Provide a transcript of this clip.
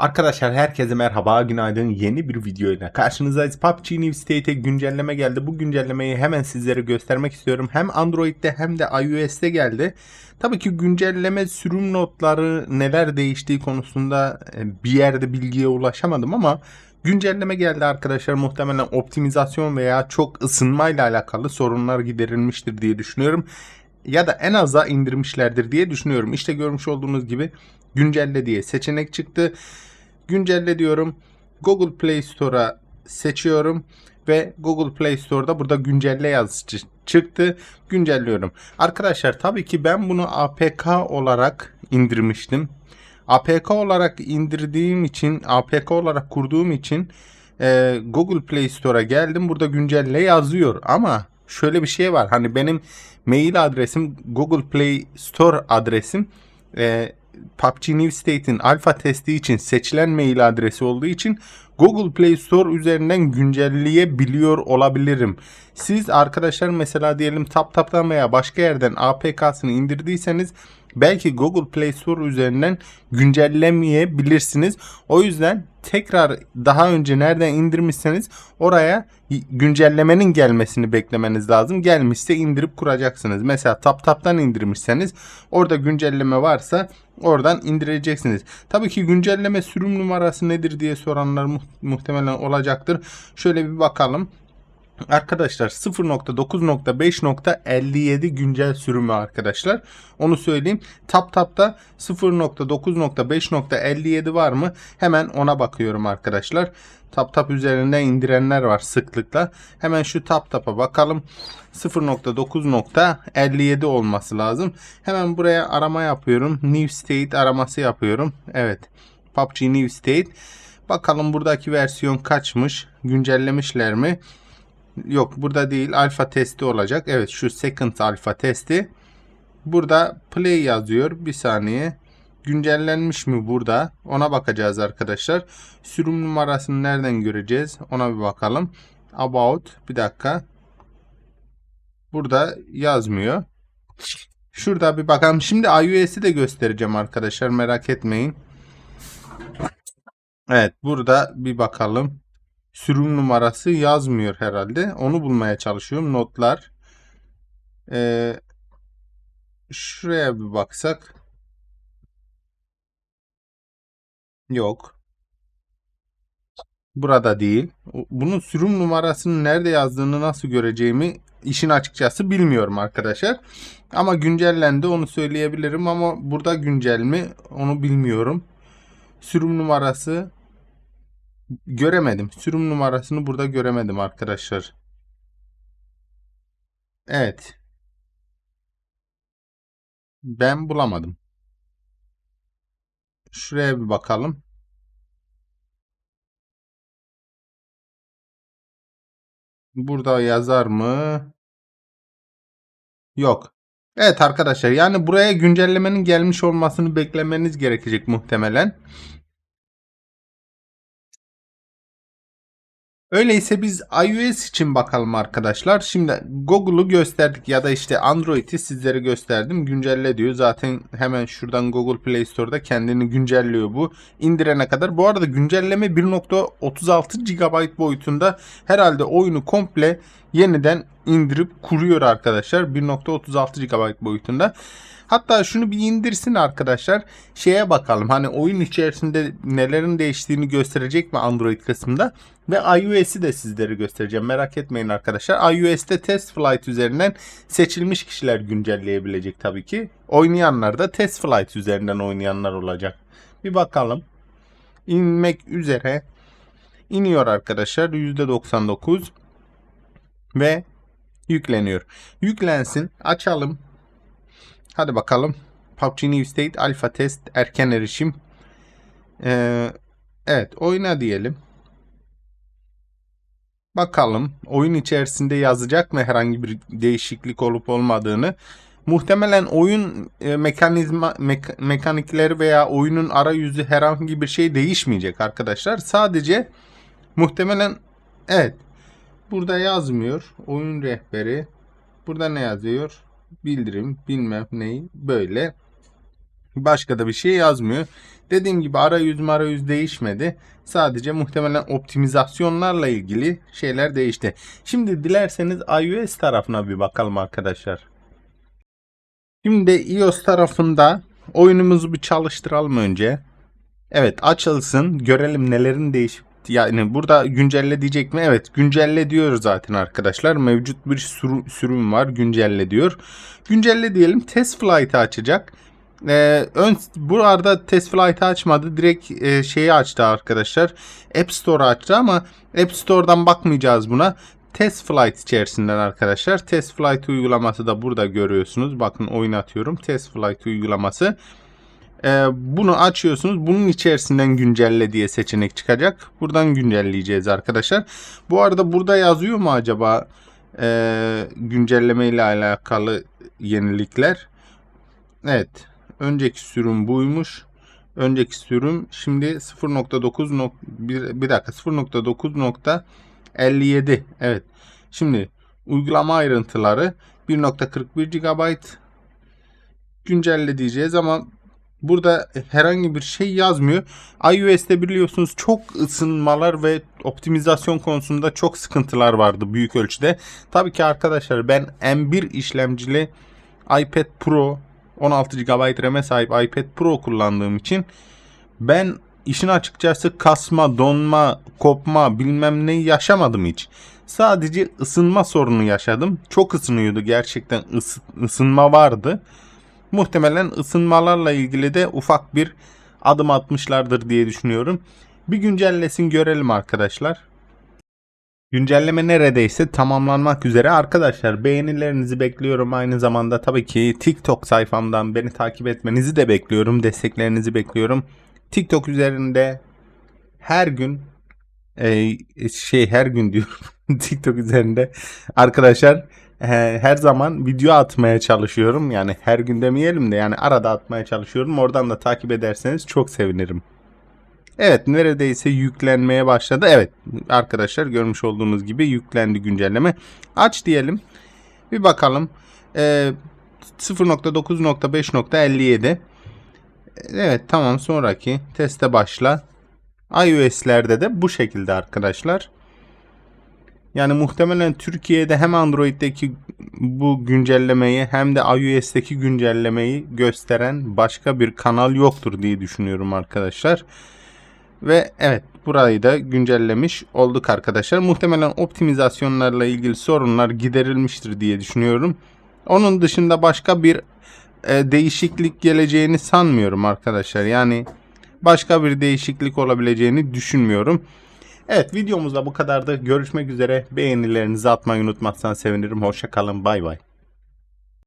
Arkadaşlar herkese merhaba, günaydın. Yeni bir videoyla karşınızdayız. PUBG New State'e güncelleme geldi. Bu güncellemeyi hemen sizlere göstermek istiyorum. Hem Android'de hem de iOS'te geldi. Tabii ki güncelleme sürüm notları neler değiştiği konusunda e, bir yerde bilgiye ulaşamadım ama güncelleme geldi arkadaşlar. Muhtemelen optimizasyon veya çok ısınmayla alakalı sorunlar giderilmiştir diye düşünüyorum. Ya da en aza indirmişlerdir diye düşünüyorum. İşte görmüş olduğunuz gibi güncelle diye seçenek çıktı. Güncelle diyorum. Google Play Store'a seçiyorum ve Google Play Store'da burada güncelle yazısı çıktı. Güncelliyorum. Arkadaşlar tabii ki ben bunu APK olarak indirmiştim. APK olarak indirdiğim için, APK olarak kurduğum için e, Google Play Store'a geldim. Burada güncelle yazıyor ama şöyle bir şey var. Hani benim mail adresim Google Play Store adresim e, PUBG New State'in alfa testi için seçilen mail adresi olduğu için Google Play Store üzerinden güncelleyebiliyor olabilirim. Siz arkadaşlar mesela diyelim TapTap'tan veya başka yerden APK'sını indirdiyseniz belki Google Play Store üzerinden güncellemeyebilirsiniz. O yüzden tekrar daha önce nereden indirmişseniz oraya güncellemenin gelmesini beklemeniz lazım. Gelmişse indirip kuracaksınız. Mesela TapTap'tan indirmişseniz orada güncelleme varsa oradan indireceksiniz. Tabii ki güncelleme sürüm numarası nedir diye soranlar mu- muhtemelen olacaktır. Şöyle bir bakalım. Arkadaşlar 0.9.5.57 güncel sürümü arkadaşlar. Onu söyleyeyim. TapTap'ta 0.9.5.57 var mı? Hemen ona bakıyorum arkadaşlar. TapTap üzerinden indirenler var sıklıkla. Hemen şu TapTap'a bakalım. 0.9.57 olması lazım. Hemen buraya arama yapıyorum. New State araması yapıyorum. Evet. PUBG New State. Bakalım buradaki versiyon kaçmış? Güncellemişler mi? Yok burada değil. Alfa testi olacak. Evet şu second alfa testi. Burada play yazıyor. Bir saniye. Güncellenmiş mi burada? Ona bakacağız arkadaşlar. Sürüm numarasını nereden göreceğiz? Ona bir bakalım. About. Bir dakika. Burada yazmıyor. Şurada bir bakalım. Şimdi iOS'i de göstereceğim arkadaşlar. Merak etmeyin. Evet burada bir bakalım. Sürüm numarası yazmıyor herhalde. Onu bulmaya çalışıyorum. Notlar. Ee, şuraya bir baksak. Yok. Burada değil. Bunun sürüm numarasını nerede yazdığını nasıl göreceğimi işin açıkçası bilmiyorum arkadaşlar. Ama güncellendi onu söyleyebilirim ama burada güncel mi onu bilmiyorum. Sürüm numarası göremedim. Sürüm numarasını burada göremedim arkadaşlar. Evet. Ben bulamadım. Şuraya bir bakalım. Burada yazar mı? Yok. Evet arkadaşlar yani buraya güncellemenin gelmiş olmasını beklemeniz gerekecek muhtemelen. Öyleyse biz iOS için bakalım arkadaşlar. Şimdi Google'u gösterdik ya da işte Android'i sizlere gösterdim. Güncelle diyor. Zaten hemen şuradan Google Play Store'da kendini güncelliyor bu. indirene kadar. Bu arada güncelleme 1.36 GB boyutunda herhalde oyunu komple yeniden indirip kuruyor arkadaşlar. 1.36 GB boyutunda. Hatta şunu bir indirsin arkadaşlar. Şeye bakalım hani oyun içerisinde nelerin değiştiğini gösterecek mi Android kısmında. Ve iOS'i de sizlere göstereceğim. Merak etmeyin arkadaşlar. iOS'te Test Flight üzerinden seçilmiş kişiler güncelleyebilecek tabii ki. Oynayanlar da Test Flight üzerinden oynayanlar olacak. Bir bakalım. İnmek üzere. iniyor arkadaşlar. %99 ve yükleniyor. Yüklensin. Açalım. Hadi bakalım. PUBG New State Alpha Test erken erişim. Ee, evet oyna diyelim. Bakalım oyun içerisinde yazacak mı herhangi bir değişiklik olup olmadığını. Muhtemelen oyun e, mekanizma mek- mekanikleri veya oyunun arayüzü herhangi bir şey değişmeyecek arkadaşlar. Sadece muhtemelen evet burada yazmıyor. Oyun rehberi. Burada ne yazıyor? Bildirim bilmem neyi böyle. Başka da bir şey yazmıyor. Dediğim gibi arayüz marayüz değişmedi. Sadece muhtemelen optimizasyonlarla ilgili şeyler değişti. Şimdi dilerseniz iOS tarafına bir bakalım arkadaşlar. Şimdi iOS tarafında oyunumuzu bir çalıştıralım önce. Evet açılsın görelim nelerin değişip yani burada güncelle diyecek mi? Evet güncelle diyor zaten arkadaşlar. Mevcut bir sürü- sürüm var güncelle diyor. Güncelle diyelim test flight'ı açacak. Ee, ön bu arada test flight'ı açmadı. Direkt e, şeyi açtı arkadaşlar. App Store açtı ama App Store'dan bakmayacağız buna. Test Flight içerisinden arkadaşlar. Test Flight uygulaması da burada görüyorsunuz. Bakın oynatıyorum. Test Flight uygulaması. Ee, bunu açıyorsunuz. Bunun içerisinden güncelle diye seçenek çıkacak. Buradan güncelleyeceğiz arkadaşlar. Bu arada burada yazıyor mu acaba e, güncelleme ile alakalı yenilikler? Evet. Önceki sürüm buymuş. Önceki sürüm şimdi 0.9 nok- bir, bir dakika 0.9.57 evet. Şimdi uygulama ayrıntıları 1.41 GB güncelle diyeceğiz ama burada herhangi bir şey yazmıyor. iOS'te biliyorsunuz çok ısınmalar ve optimizasyon konusunda çok sıkıntılar vardı büyük ölçüde. Tabii ki arkadaşlar ben M1 işlemcili iPad Pro 16 GB RAM'e sahip iPad Pro kullandığım için ben işin açıkçası kasma, donma, kopma bilmem ne yaşamadım hiç. Sadece ısınma sorunu yaşadım. Çok ısınıyordu gerçekten ısı- ısınma vardı. Muhtemelen ısınmalarla ilgili de ufak bir adım atmışlardır diye düşünüyorum. Bir güncellesin görelim arkadaşlar. Güncelleme neredeyse tamamlanmak üzere. Arkadaşlar beğenilerinizi bekliyorum. Aynı zamanda tabii ki TikTok sayfamdan beni takip etmenizi de bekliyorum. Desteklerinizi bekliyorum. TikTok üzerinde her gün e, şey her gün diyorum TikTok üzerinde arkadaşlar e, her zaman video atmaya çalışıyorum. Yani her gün demeyelim de yani arada atmaya çalışıyorum. Oradan da takip ederseniz çok sevinirim. Evet neredeyse yüklenmeye başladı. Evet arkadaşlar görmüş olduğunuz gibi yüklendi güncelleme. Aç diyelim. Bir bakalım. Ee, 0.9.5.57 Evet tamam sonraki teste başla. iOS'lerde de bu şekilde arkadaşlar. Yani muhtemelen Türkiye'de hem Android'deki bu güncellemeyi hem de iOS'teki güncellemeyi gösteren başka bir kanal yoktur diye düşünüyorum arkadaşlar. Ve evet burayı da güncellemiş olduk arkadaşlar. Muhtemelen optimizasyonlarla ilgili sorunlar giderilmiştir diye düşünüyorum. Onun dışında başka bir e, değişiklik geleceğini sanmıyorum arkadaşlar. Yani başka bir değişiklik olabileceğini düşünmüyorum. Evet videomuzda bu kadardı. Görüşmek üzere. Beğenilerinizi atmayı unutmazsan sevinirim. Hoşça kalın. Bay bay.